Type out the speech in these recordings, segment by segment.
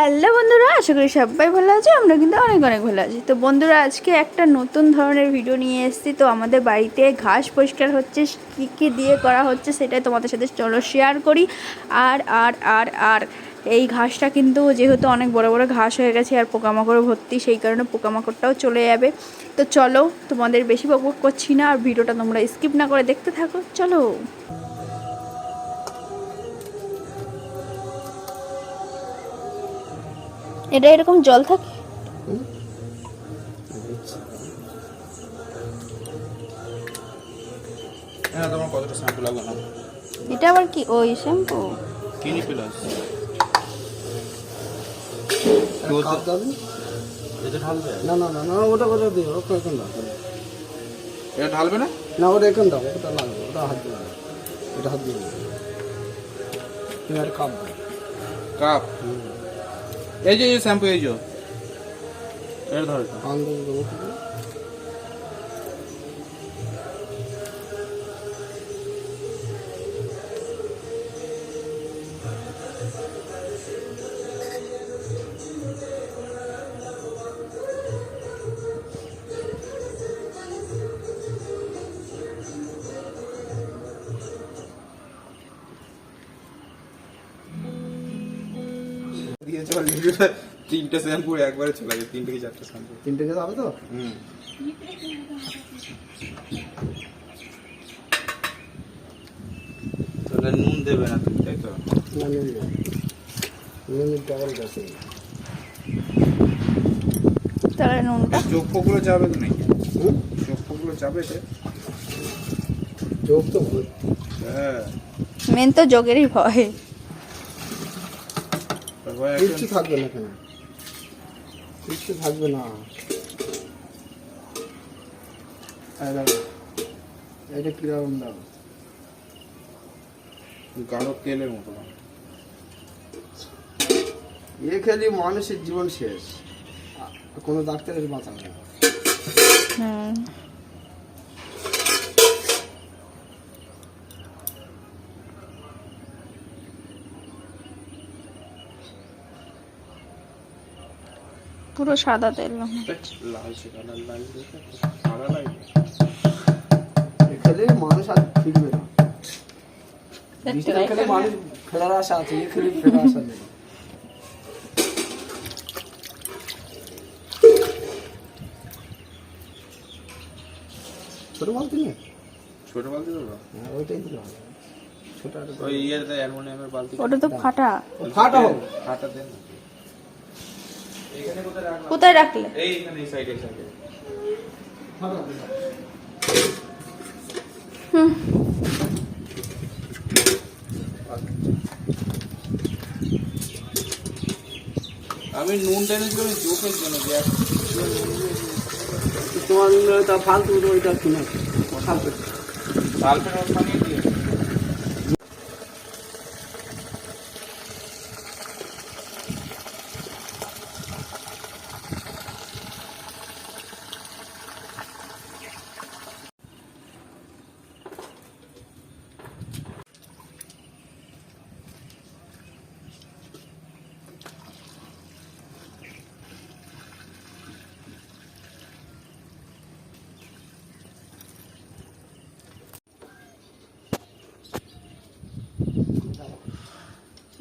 Hello বন্ধুরা, আশা করি সবাই ভালো আছে আমরা কিন্তু অনেক অনেক ভালো আছি। তো বন্ধুরা, আজকে একটা নতুন ধরনের ভিডিও নিয়ে এসেছি। তো আমাদের বাড়িতে ঘাস পরিষ্কার হচ্ছে, কী কী দিয়ে করা হচ্ছে সেটাই তোমাদের সাথে চলো শেয়ার করি। আর আর আর আর, এই ঘাসটা কিন্তু যেহেতু অনেক বড় বড় ঘাস হয়ে গেছে আর পোকামাকড় ভর্তি, সেই কারণে পোকামাকড়টাও চলে যাবে। তো চলো, তোমাদের বেশি বক বক করছি না, আর ভিডিওটা তোমরা স্কিপ না করে দেখতে থাকো, চলো। এটা এরকম জল থাকে? হ্যাঁ এটা আবার কি? ওই শ্যাম্পু কিনি প্লাস না না না না ওটা ওটা দিও ওটা এখন দাও। এটা ঢালবে না? না ওটা এখন দাও ওটা লাগবে ওটা হাত দাও। ওটা হাত দাও। Cup cup? এই যে শ্যাম্পু এই যে। এটা। ধর তিনটে শ্যাম্পু একবারে চলে গেছে তিনটে কি চারটে শ্যাম্পু তিনটে কে যাবে তো? হুম। তাহলে নুন দেবে না তুমি তাই তো? ডাবল গেছে তাহলে নুনটা? চোখ ফোকগুলো যাবে তো নাকি? হুম? চোখ ফোকগুলো যাবে চোখ তো হ্যাঁ। মেন তো যোগেরই ভয়। কিচ্ছু থাকবে না কেন? কিচ্ছু থাকবে না। এটা কীরকম দাও গাঢ় তেলের মতো এ খেলে মানুষের জীবন শেষ। কোনো ডাক্তারের বাঁচাবে না হুম পুরো সাদা তেল লালচে কালার লাগবে সাদা লাগবে এ খেলে মানুষ আর ফিরবে না বিস্তার খেলে মানুষ ফেরার আশা আছে এ খেলে ফেরার আশা নেই। ছোট বালতি নেই ছোট বালতি দেবো হ্যাঁ ওইটাই দিলে ওই ইয়ের অ্যালুমিনিয়ামের বালতি ওটা তো ফাটা। ফাটা হোক। ফাটা দেন। না কোথায় রাখলে? এই সাইডে সাইডে হুম। আমি নুন চোখের জন্য যে এক- তোমার তা ফালতু ওইটা কিনে ফালতু। বানিয়ে দিয়ে ডাকছে তোমারে পাক্কা করলি না না, তুমি বুঝতে পারবে না একটা আছে ষোলো দিলে একটা আছে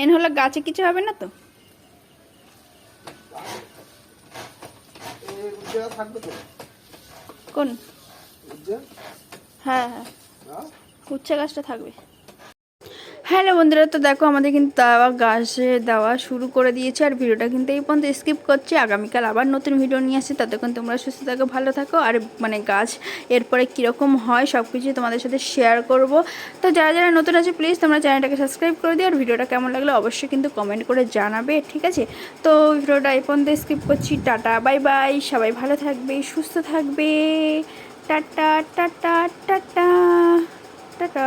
মেন হলো গাছে কিছু হবে না তো? থাকবে কোন? হ্যাঁ হ্যাঁ হ্যাঁ। উচ্ছে গাছটা থাকবে। হ্যালো বন্ধুরা, তো দেখো আমাদের কিন্তু দাওয়া গাছে দেওয়া শুরু করে দিয়েছে আর ভিডিওটা কিন্তু এই পর্যন্ত স্কিপ করছি। আগামীকাল আবার নতুন ভিডিও নিয়ে আসছি। ততক্ষণ তোমরা সুস্থ থাকো, ভালো থাকো আর মানে গাছ এরপরে কীরকম হয় সব কিছুই তোমাদের সাথে শেয়ার করব। তো যারা যারা নতুন আছে প্লিজ তোমরা চ্যানেলটাকে সাবস্ক্রাইব করে দিও আর ভিডিওটা কেমন লাগল অবশ্যই কিন্তু কমেন্ট করে জানাবে, ঠিক আছে? তো ভিডিওটা এই পর্যন্ত স্কিপ করছি। টাটা বাই বাই সবাই ভালো থাকবে, সুস্থ থাকবে। Tata tata tata tata.